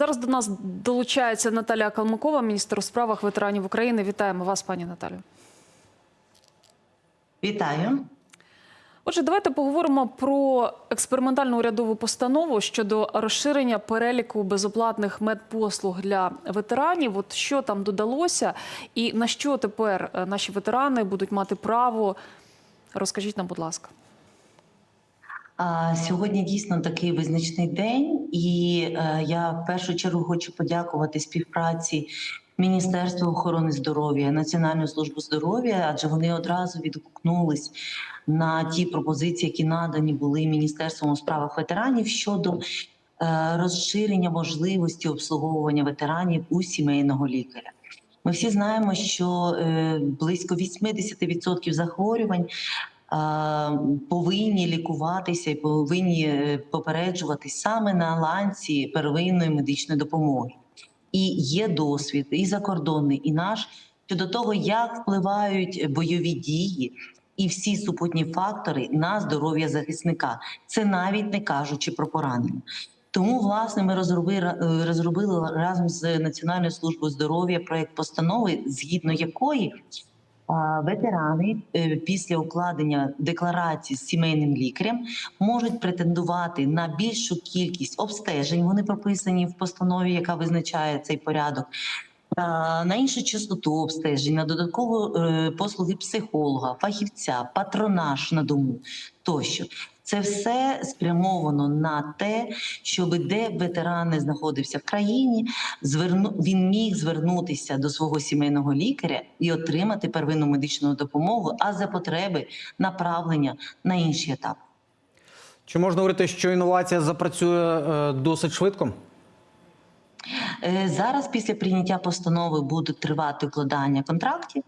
Зараз до нас долучається Наталія Калмикова, міністр у справах ветеранів України. Вітаємо вас, пані Наталю. Вітаю. Отже, давайте поговоримо про експериментальну урядову постанову щодо розширення переліку безоплатних медпослуг для ветеранів. От що там додалося, і на що тепер е, наші ветерани будуть мати право? Розкажіть нам, будь ласка. Сьогодні дійсно такий визначний день, і е, я в першу чергу хочу подякувати співпраці Міністерства охорони здоров'я, Національної служби здоров'я, адже вони одразу відгукнулись на ті пропозиції, які надані були Міністерством у справах ветеранів щодо е, розширення можливості обслуговування ветеранів у сімейного лікаря. Ми всі знаємо, що е, близько 80% захворювань повинні лікуватися і повинні е, попереджуватись саме на ланці первинної медичної допомоги. І є досвід і закордонний, і наш щодо того, як впливають бойові дії і всі супутні фактори на здоров'я захисника. Це навіть не кажучи про поранення. Тому, власне, ми розробили, е, розробили разом з Національною службою здоров'я проект постанови, згідно якої ветерани е, після укладення декларації з сімейним лікарем можуть претендувати на більшу кількість обстежень. Вони прописані в постанові, яка визначає цей порядок. На іншу частоту обстежень, на додаткові е, послуги психолога, фахівця, патронаж на дому тощо. Це все спрямовано на те, щоб де ветеран не знаходився в країні, зверну він міг звернутися до свого сімейного лікаря і отримати первинну медичну допомогу, а за потреби направлення на інший етап. Чи можна говорити, що інновація запрацює е, досить швидко? Е, Зараз після прийняття постанови будуть тривати укладання контрактів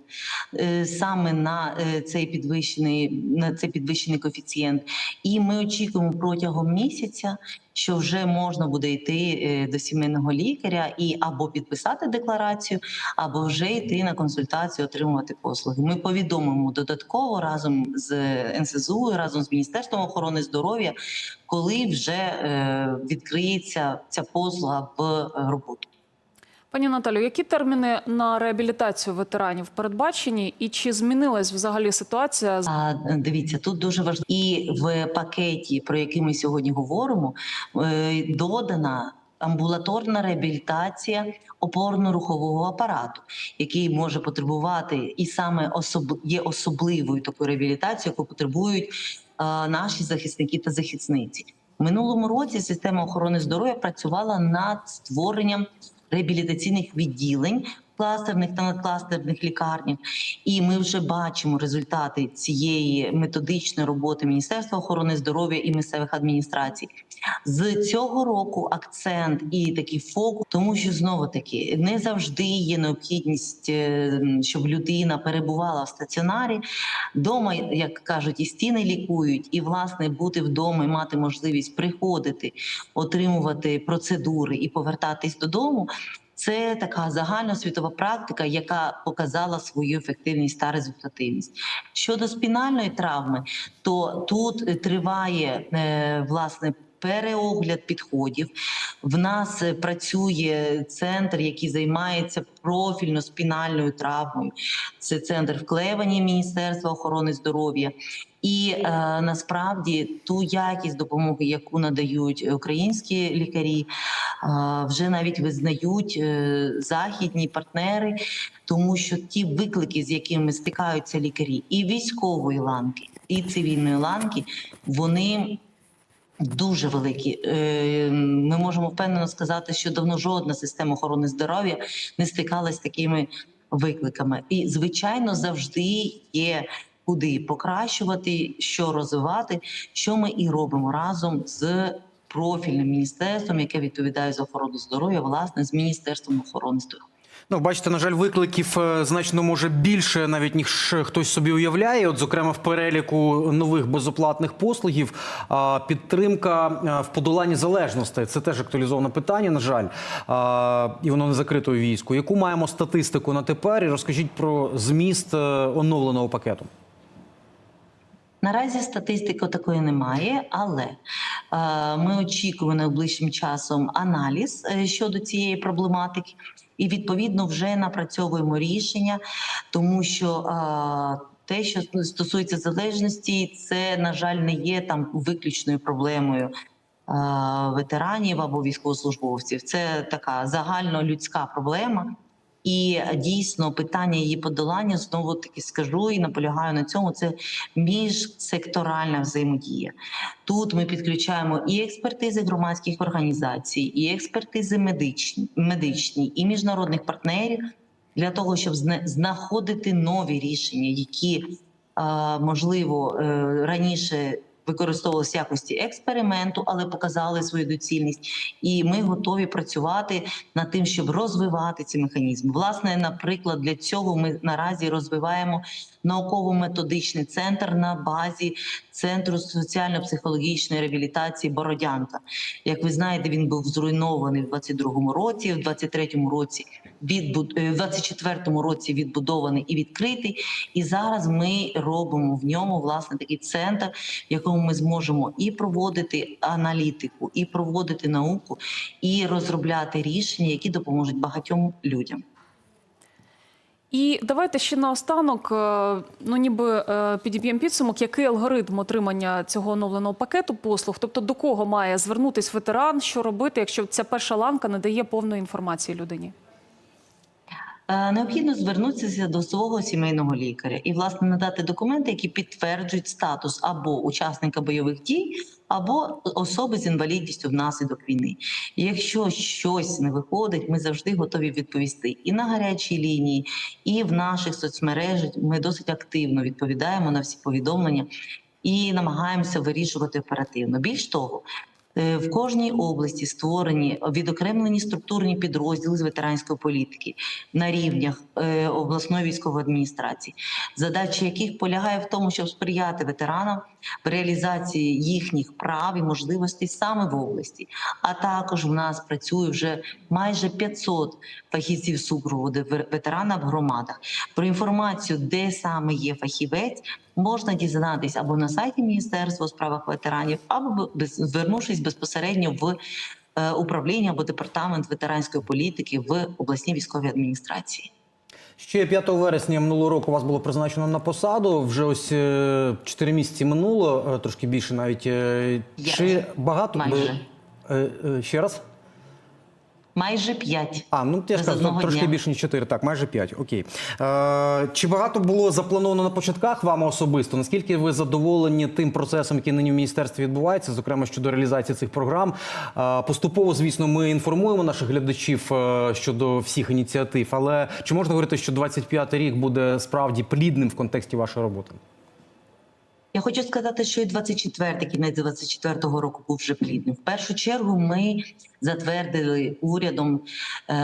е, саме на е, цей підвищений на цей підвищений коефіцієнт. І ми очікуємо протягом місяця, що вже можна буде йти до сімейного лікаря і або підписати декларацію, або вже йти на консультацію, отримувати послуги. Ми повідомимо додатково разом з НСЗУ, разом з Міністерством охорони здоров'я, коли вже відкриється ця послуга в роботу. Пані Наталю, які терміни на реабілітацію ветеранів передбачені, і чи змінилась взагалі ситуація? А дивіться, тут дуже важливо і в пакеті, про який ми сьогодні говоримо, е, додана. Амбулаторна реабілітація опорно-рухового апарату, який може потребувати, і саме особ... є особливою такою реабілітацією, яку потребують е, наші захисники та захисниці. В минулому році система охорони здоров'я працювала над створенням реабілітаційних відділень кластерних та надкластерних лікарнях. І ми вже бачимо результати цієї методичної роботи Міністерства охорони здоров'я і місцевих адміністрацій. З цього року акцент і такий фокус, тому що знову таки не завжди є необхідність, е, щоб людина перебувала в стаціонарі. Дома, як кажуть, і стіни лікують, і власне бути вдома і мати можливість приходити, отримувати процедури і повертатись додому. Це така загальна світова практика, яка показала свою ефективність та результативність. Щодо спінальної травми, то тут триває е, власне. Переогляд підходів в нас е, працює центр, який займається профільно спінальною травмою. Це центр в Міністерства охорони здоров'я. І е, насправді ту якість допомоги, яку надають українські лікарі, е, вже навіть визнають е, західні партнери, тому що ті виклики, з якими стикаються лікарі, і військової ланки, і цивільної ланки, вони. Дуже великі. Е, Ми можемо впевнено сказати, що давно жодна система охорони здоров'я не стикалася з такими викликами. І, звичайно, завжди є куди покращувати, що розвивати, що ми і робимо разом з профільним міністерством, яке відповідає за охорону здоров'я, власне, з міністерством охорони здоров'я. Ну, бачите, на жаль, викликів е, значно може більше, навіть ніж хтось собі уявляє. От, зокрема, в переліку нових безоплатних послугів підтримка в подоланні залежностей. Це теж актуалізоване питання, на жаль, і воно не закрите у війську. Яку маємо статистику на тепер? І розкажіть про зміст е, оновленого пакету. Наразі статистики такої немає, але е, ми очікуємо найближчим часом аналіз е, щодо цієї проблематики, і відповідно вже напрацьовуємо рішення, тому що те, що стосується залежності, це на жаль не є там виключною проблемою. Ветеранів або військовослужбовців це така загальнолюдська проблема, і дійсно питання її подолання знову таки скажу і наполягаю на цьому. Це міжсекторальна взаємодія. Тут ми підключаємо і експертизи громадських організацій, і експертизи медичні, медичні і міжнародних партнерів для того, щоб зна- знаходити нові рішення, які можливо е, раніше використовувалися в якості експерименту, але показали свою доцільність. І ми готові працювати над тим, щоб розвивати ці механізми. Власне, наприклад, для цього ми наразі розвиваємо науково-методичний центр на базі центру соціально-психологічної реабілітації Бородянка. Як ви знаєте, він був зруйнований в 22-му році, в 23-му році відбуд... е, в 24-му році відбудований і відкритий. І зараз ми робимо в ньому власне такий центр, в якому ми зможемо і проводити аналітику, і проводити науку, і розробляти рішення, які допоможуть багатьом людям. І давайте ще наостанок, е, ну ніби е, підіб'ємо підсумок, який алгоритм отримання цього оновленого пакету послуг, тобто до кого має звернутись ветеран, що робити, якщо ця перша ланка не дає повної інформації людині. Е, Необхідно звернутися до свого сімейного лікаря і власне надати документи, які підтверджують статус або учасника бойових дій, або особи з інвалідністю внаслідок війни. Якщо щось не виходить, ми завжди готові відповісти і на гарячій лінії, і в наших соцмережах. Ми досить активно відповідаємо на всі повідомлення і намагаємося вирішувати оперативно. Більш того. Е, В кожній області створені відокремлені структурні підрозділи з ветеранської політики на рівнях е, обласної військової адміністрації, задача яких полягає в тому, щоб сприяти ветеранам в реалізації їхніх прав і можливостей саме в області. А також в нас працює вже майже 500 фахівців супроводу ве- ветерана в громадах. Про інформацію, де саме є фахівець, можна дізнатись або на сайті Міністерства у справах ветеранів, або без- звернувшись безпосередньо в е, управління або департамент ветеранської політики в обласній військовій адміністрації. Ще 5 вересня минулого року вас було призначено на посаду. Вже ось 4 місяці минуло, е, трошки більше навіть. Е, Я- Чи багато майже. Е, е, ще раз? Майже п'ять. А, ну я ж кажу, ну, трошки дня. більше ніж 4, так, майже 5, окей. Е, чи багато було заплановано на початках вами особисто? Наскільки ви задоволені тим процесом, який нині в міністерстві відбувається, зокрема щодо реалізації цих програм? Е, поступово, звісно, ми інформуємо наших глядачів е, щодо всіх ініціатив, але чи можна говорити, що 25-й рік буде справді плідним в контексті вашої роботи? Я хочу сказати, що і 24-й, кінець 24-го року був вже плідним. В першу чергу ми затвердили урядом е,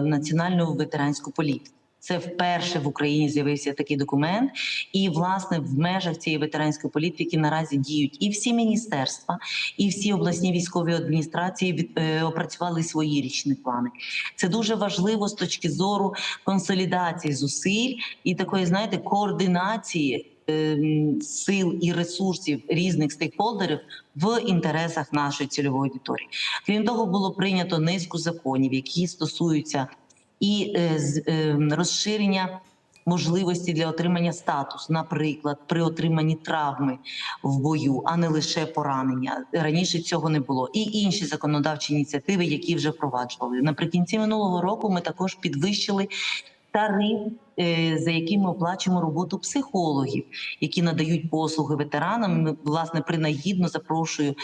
національну ветеранську політику. Це вперше в Україні з'явився такий документ, і власне в межах цієї ветеранської політики наразі діють і всі міністерства, і всі обласні військові адміністрації від, е, опрацювали свої річні плани. Це дуже важливо з точки зору консолідації зусиль і такої, знаєте, координації сил і ресурсів різних стейкхолдерів в інтересах нашої цільової аудиторії. Крім того, було прийнято низку законів, які стосуються і е, ем, розширення. Можливості для отримання статусу, наприклад, при отриманні травми в бою, а не лише поранення. Раніше цього не було. І інші законодавчі ініціативи, які вже впроваджували. Наприкінці минулого року ми також підвищили тариф, за яким ми оплачуємо роботу психологів, які надають послуги ветеранам. Ми, власне, принагідно запрошую.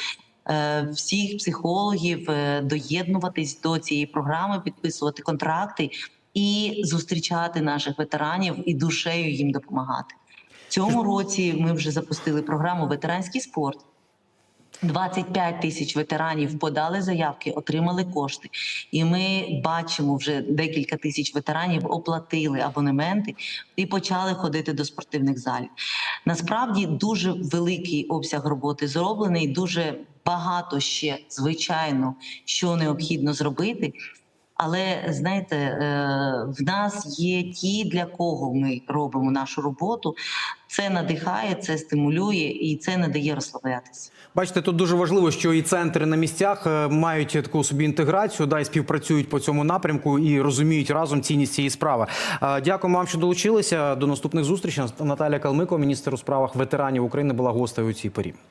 е, Всіх психологів е, доєднуватись до цієї програми, підписувати контракти і зустрічати наших ветеранів і душею їм допомагати. В цьому році ми вже запустили програму Ветеранський спорт. 25 тисяч ветеранів подали заявки, отримали кошти, і ми бачимо вже декілька тисяч ветеранів оплатили абонементи і почали ходити до спортивних залів. Насправді дуже великий обсяг роботи зроблений, дуже багато ще звичайно, що необхідно зробити. Але знаєте, е, в нас є ті, для кого ми робимо нашу роботу. Це надихає, це стимулює і це не дає розслаблятися. Бачите, тут дуже важливо, що і центри на місцях е, мають таку собі інтеграцію, да, і співпрацюють по цьому напрямку і розуміють разом цінність цієї справи. Е, Дякуємо вам, що долучилися. До наступних зустрічей. Наталя Калмико, міністр у справах ветеранів України, була гостею у цій порі.